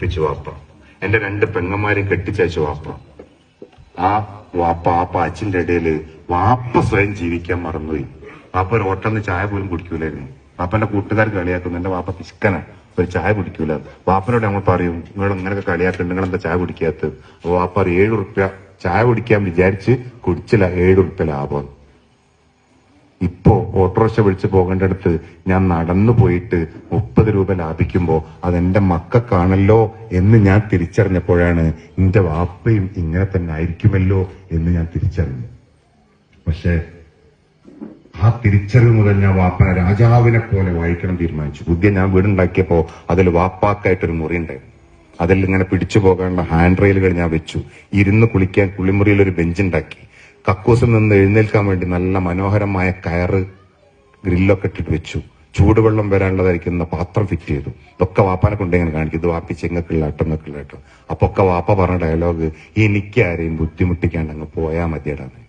പിച്ചു വാപ്പ. എന്റെ രണ്ട് പെങ്ങന്മാരെ കെട്ടിച്ചയച്ചു വാപ്പ. ആ വാപ്പ ആ പാച്ചിന്റെ ഇടയിൽ വാപ്പ സ്വയം ജീവിക്കാൻ മറന്നുപോയി. വാപ്പ ഒരു ഓട്ടന്ന് ചായ പോലും കുടിക്കൂലായിരുന്നു. വാപ്പന്റെ കൂട്ടുകാർ കളിയാക്കുന്നു. എന്റെ വാപ്പ പിശുക്കന ഒരു ചായ കുടിക്കൂല. വാപ്പനോട് നമ്മൾ പറയും നിങ്ങൾ ഇങ്ങനെയൊക്കെ കളിയാക്കുന്നുണ്ട് നിങ്ങൾ എന്താ ചായ കുടിക്കാത്തത്? അപ്പൊ വാപ്പ പറയും ഏഴ് ഉറുപ്യ ചായ കുടിക്കാൻ വിചാരിച്ച് കുടിച്ചില്ല. ഏഴ് ഉറുപ്യ ലാഭം. ഓട്ടോറിക്ഷ വിളിച്ച് പോകേണ്ടടുത്ത് ഞാൻ നടന്നു പോയിട്ട് മുപ്പത് രൂപ ലാഭിക്കുമ്പോ അതെന്റെ മക്കൾക്കാണല്ലോ എന്ന് ഞാൻ തിരിച്ചറിഞ്ഞപ്പോഴാണ് എന്റെ വാപ്പയും ഇങ്ങനെ തന്നെ ആയിരിക്കുമല്ലോ എന്ന് ഞാൻ തിരിച്ചറിഞ്ഞു പക്ഷേ ആ തിരിച്ചറിവ് മുതൽ ഞാൻ വാപ്പ രാജാവിനെ പോലെ വായിക്കണം തീരുമാനിച്ചു. പുതിയ ഞാൻ വീടുണ്ടാക്കിയപ്പോ അതിൽ വാപ്പാക്കായിട്ടൊരു മുറി ഉണ്ടായിരുന്നു അതിൽ ഇങ്ങനെ പിടിച്ചു പോകാനുള്ള ഹാൻഡ് റെയിലുകൾ ഞാൻ വെച്ചു. ഇരുന്ന് കുളിക്കാൻ കുളിമുറിയിൽ ഒരു ബെഞ്ച് ഉണ്ടാക്കി കക്കൂസിൽ നിന്ന് എഴുന്നേൽക്കാൻ വേണ്ടി നല്ല മനോഹരമായ കയറ് ഗ്രില്ലൊക്കെ ഇട്ടിട്ട് വെച്ചു. ചൂടുവെള്ളം വരാനുള്ളതായിരിക്കുന്ന പാത്രം ഫിറ്റ് ചെയ്തു. ഇതൊക്കെ വാപ്പാനെ കൊണ്ട് ഇങ്ങനെ കാണിക്കും. ഇത് വാപ്പി ചെങ്ങക്കുള്ള ഇങ്ങക്കുള്ള കേട്ടോ അപ്പൊ ഒക്കെ വാപ്പ പറഞ്ഞ ഡയലോഗ് എനിക്ക് ആരെയും ബുദ്ധിമുട്ടിക്കാണ്ട് അങ്ങ് പോയാ മതിയടാന്ന്.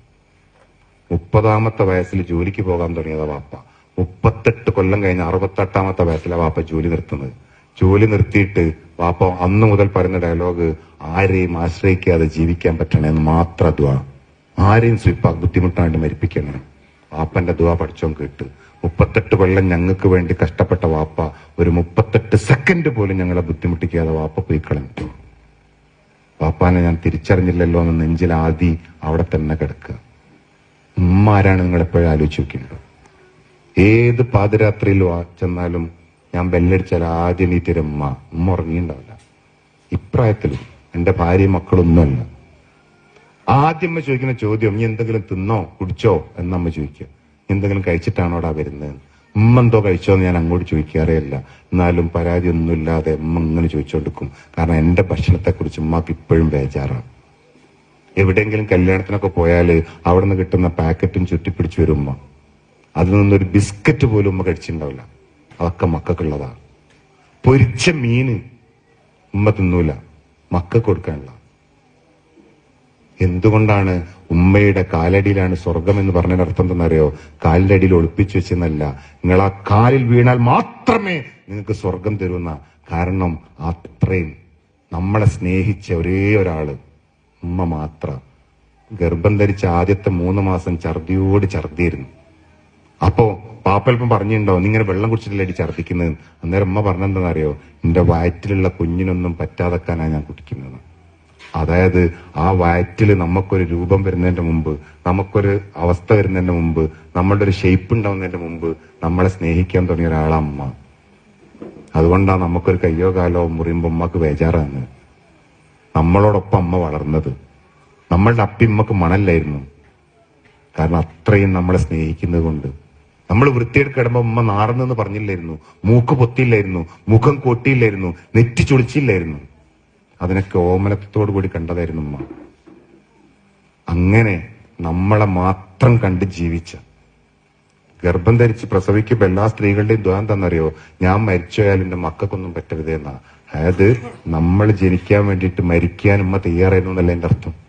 മുപ്പതാമത്തെ വയസ്സിൽ ജോലിക്ക് പോകാൻ തുടങ്ങിയതാ വാപ്പ. മുപ്പത്തെട്ട് കൊല്ലം കഴിഞ്ഞ് അറുപത്തെട്ടാമത്തെ വയസ്സിലാണ് വാപ്പ ജോലി നിർത്തുന്നത്. ജോലി നിർത്തിയിട്ട് വാപ്പ അന്ന് മുതൽ പറയുന്ന ഡയലോഗ് ആരെയും ആശ്രയിക്കാതെ ജീവിക്കാൻ പറ്റണേന്ന് മാത്രം അതുവാ ആരെയും സ്വീപ്പാ ബുദ്ധിമുട്ടാണ്ട് മരിപ്പിക്കണം. വാപ്പന്റെ ദുവാ പഠിച്ചോൻ കേട്ട് മുപ്പത്തെട്ട് കൊല്ലം ഞങ്ങൾക്ക് വേണ്ടി കഷ്ടപ്പെട്ട വാപ്പ ഒരു മുപ്പത്തെട്ട് സെക്കൻഡ് പോലും ഞങ്ങളെ ബുദ്ധിമുട്ടിക്കാതെ വാപ്പ പോയി കളഞ്ഞു. വാപ്പാനെ ഞാൻ തിരിച്ചറിഞ്ഞില്ലല്ലോ എന്ന് നെഞ്ചിൽ ആദി അവിടെ തന്നെ കിടക്കുക. ഉമ്മാരാണ് നിങ്ങളെപ്പോഴും ആലോചിച്ച് നോക്കിയിട്ടുണ്ടോ? ഏത് പാതിരാത്രിയിൽ ചെന്നാലും ഞാൻ ബെല്ലടിച്ചാൽ ആദ്യം ഈ തിരുമ്മ ഉമ്മ ഉറങ്ങിയിട്ടുണ്ടാവില്ല. ഇപ്രായത്തിലും എന്റെ ഭാര്യയും മക്കളൊന്നുമല്ല. ആദ്യം അമ്മ ചോദിക്കുന്ന ചോദ്യം നീ എന്തെങ്കിലും തിന്നോ കുടിച്ചോ? എന്ന് അമ്മ ചോദിക്കുക. എന്തെങ്കിലും കഴിച്ചിട്ടാണോടാ വരുന്നത് ഉമ്മ എന്തോ കഴിച്ചോ എന്ന് ഞാൻ അങ്ങോട്ട് ചോദിക്കാറേയില്ല എന്നാലും പരാതി ഒന്നുമില്ലാതെ ഉമ്മ ഇങ്ങനെ ചോദിച്ചുകൊടുക്കും കാരണം എന്റെ ഭക്ഷണത്തെ കുറിച്ച് ഉമ്മക്ക് ഇപ്പോഴും ബേജാറാണ്. എവിടെയെങ്കിലും കല്യാണത്തിനൊക്കെ പോയാൽ അവിടെ നിന്ന് കിട്ടുന്ന പാക്കറ്റും ചുറ്റിപ്പിടിച്ചു വരും ഉമ്മ. അതിൽ നിന്നൊരു ബിസ്ക്കറ്റ് പോലും ഉമ്മ കഴിച്ചിട്ടുണ്ടാവില്ല. അതൊക്കെ മക്കൾക്കുള്ളതാണ്. പൊരിച്ച മീന് ഉമ്മ തിന്നൂല. മക്കൾക്ക് കൊടുക്കാനുള്ള എന്തുകൊണ്ടാണ് ഉമ്മയുടെ കാലടിയിലാണ് സ്വർഗം എന്ന് പറഞ്ഞതിന് അർത്ഥം എന്തെന്നറിയോ? കാലിന്റെ അടിയിൽ ഒളിപ്പിച്ചു വെച്ചെന്നല്ല. നിങ്ങൾ ആ കാലിൽ വീണാൽ മാത്രമേ നിങ്ങൾക്ക് സ്വർഗം തരുന്ന കാരണം അത്രയും നമ്മളെ സ്നേഹിച്ച ഒരേ ഒരാൾ ഉമ്മ മാത്രം. ഗർഭം ധരിച്ച ആദ്യത്തെ മൂന്ന് മാസം ഛർദിയോട് ഛർദിയിരുന്നു അപ്പോ പാപ്പൽപ്പം പറഞ്ഞിട്ടുണ്ടോ? നീ ഇങ്ങനെ വെള്ളം കുടിച്ചിട്ടില്ലടി ഛർദിക്കുന്നത് അന്നേരം ഉമ്മ പറഞ്ഞെന്താണെന്നറിയോ എന്റെ വയറ്റിലുള്ള കുഞ്ഞിനൊന്നും പറ്റാതെക്കാനാണ് ഞാൻ കുടിക്കുന്നത്. അതായത് ആ വയറ്റിൽ നമുക്കൊരു രൂപം വരുന്നതിന്റെ മുമ്പ് നമുക്കൊരു അവസ്ഥ വരുന്നതിന്റെ മുമ്പ് നമ്മളുടെ ഒരു ഷേപ്പ് ഉണ്ടാവുന്നതിന്റെ മുമ്പ് നമ്മളെ സ്നേഹിക്കാൻ തുടങ്ങിയ ഒരാളാ അമ്മ. അതുകൊണ്ടാണ് നമുക്കൊരു കയ്യോ കാലോ മുറിയുമ്പോ അമ്മയ്ക്ക് ബേജാറാണ്. നമ്മളോടൊപ്പം അമ്മ വളർന്നത്. നമ്മളുടെ അപ്പിമ്മക്ക് മണല്ലായിരുന്നു. കാരണം അത്രയും നമ്മളെ സ്നേഹിക്കുന്നത് കൊണ്ട്. നമ്മൾ വൃത്തിയായിട്ട് കിടമ്പോ ഉമ്മ നാറുന്നെന്ന് പറഞ്ഞില്ലായിരുന്നു. മൂക്ക് പൊത്തിയില്ലായിരുന്നു. മുഖം കൊട്ടിയില്ലായിരുന്നു. നെറ്റി ചൊളിച്ചില്ലായിരുന്നു. അതിനൊക്കെ ഓമനത്തോടു കൂടി കണ്ടതായിരുന്നു ഉമ്മ. അങ്ങനെ നമ്മളെ മാത്രം കണ്ട് ജീവിച്ച ഗർഭം ധരിച്ച് പ്രസവിക്കുമ്പോ എല്ലാ സ്ത്രീകളുടെയും ദ്വാൻ ഞാൻ മരിച്ചോയാൽ എന്റെ മക്കൾക്കൊന്നും പറ്റരുത് എന്നാ. അതായത് നമ്മൾ ജനിക്കാൻ വേണ്ടിയിട്ട് മരിക്കാൻ ഉമ്മ തയ്യാറായിരുന്നു എന്നല്ല എന്റെ അർത്ഥം.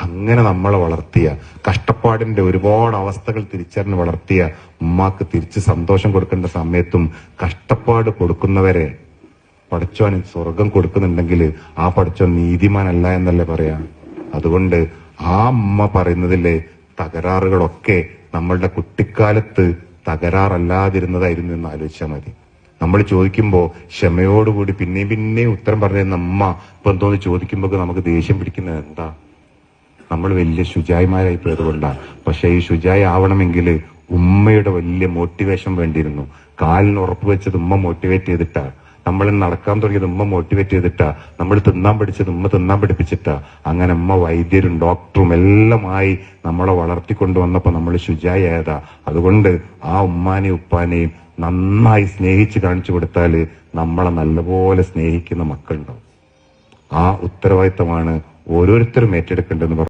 അങ്ങനെ നമ്മളെ വളർത്തിയ കഷ്ടപ്പാടിന്റെ ഒരുപാട് അവസ്ഥകൾ തിരിച്ചറിഞ്ഞ് വളർത്തിയ ഉമ്മാക്ക് തിരിച്ച് സന്തോഷം കൊടുക്കേണ്ട സമയത്തും കഷ്ടപ്പാട് കൊടുക്കുന്നവരെ പഠിച്ചോൻ സ്വർഗം കൊടുക്കുന്നുണ്ടെങ്കിൽ ആ പഠിച്ചോൻ നീതിമാനല്ല എന്നല്ലേ പറയാ? അതുകൊണ്ട് ആ അമ്മ പറയുന്നതിലെ തകരാറുകളൊക്കെ നമ്മളുടെ കുട്ടിക്കാലത്ത് തകരാറല്ലാതിരുന്നതായിരുന്നു എന്ന് ആലോചിച്ചാൽ മതി. നമ്മൾ ചോദിക്കുമ്പോ ക്ഷമയോടുകൂടി പിന്നെയും പിന്നെയും ഉത്തരം പറഞ്ഞിരുന്ന അമ്മ ഇപ്പൊ എന്തോന്ന് ചോദിക്കുമ്പോ നമുക്ക് ദേഷ്യം പിടിക്കുന്നത് എന്താ? നമ്മൾ വലിയ ശുചായിമാരായി പോയതുകൊണ്ടാണ് പക്ഷെ ഈ ശുചായി ആവണമെങ്കിൽ ഉമ്മയുടെ വലിയ മോട്ടിവേഷൻ വേണ്ടിയിരുന്നു. കാലിന് ഉറപ്പ് വെച്ചത് ഉമ്മ മോട്ടിവേറ്റ് ചെയ്തിട്ടാ. നമ്മൾ നടക്കാൻ തുടങ്ങിയത് ഉമ്മ മോട്ടിവേറ്റ് ചെയ്തിട്ടാ. നമ്മൾ തിന്നാൻ പഠിച്ചത് ഉമ്മ തിന്നാൻ പഠിപ്പിച്ചിട്ടാ. അങ്ങനെ ഉമ്മ വൈദ്യരും ഡോക്ടറും എല്ലാമായി നമ്മളെ വളർത്തിക്കൊണ്ടുവന്നപ്പോ നമ്മൾ ശുചിയായതാ. അതുകൊണ്ട് ആ ഉമ്മാനെയും ഉപ്പാനെയും നന്നായി സ്നേഹിച്ച് കാണിച്ചു കൊടുത്താൽ നമ്മളെ നല്ലപോലെ സ്നേഹിക്കുന്ന മക്കളുണ്ടാവും. ആ ഉത്തരവാദിത്തമാണ് ഓരോരുത്തരും ഏറ്റെടുക്കേണ്ടതെന്ന് പറഞ്ഞു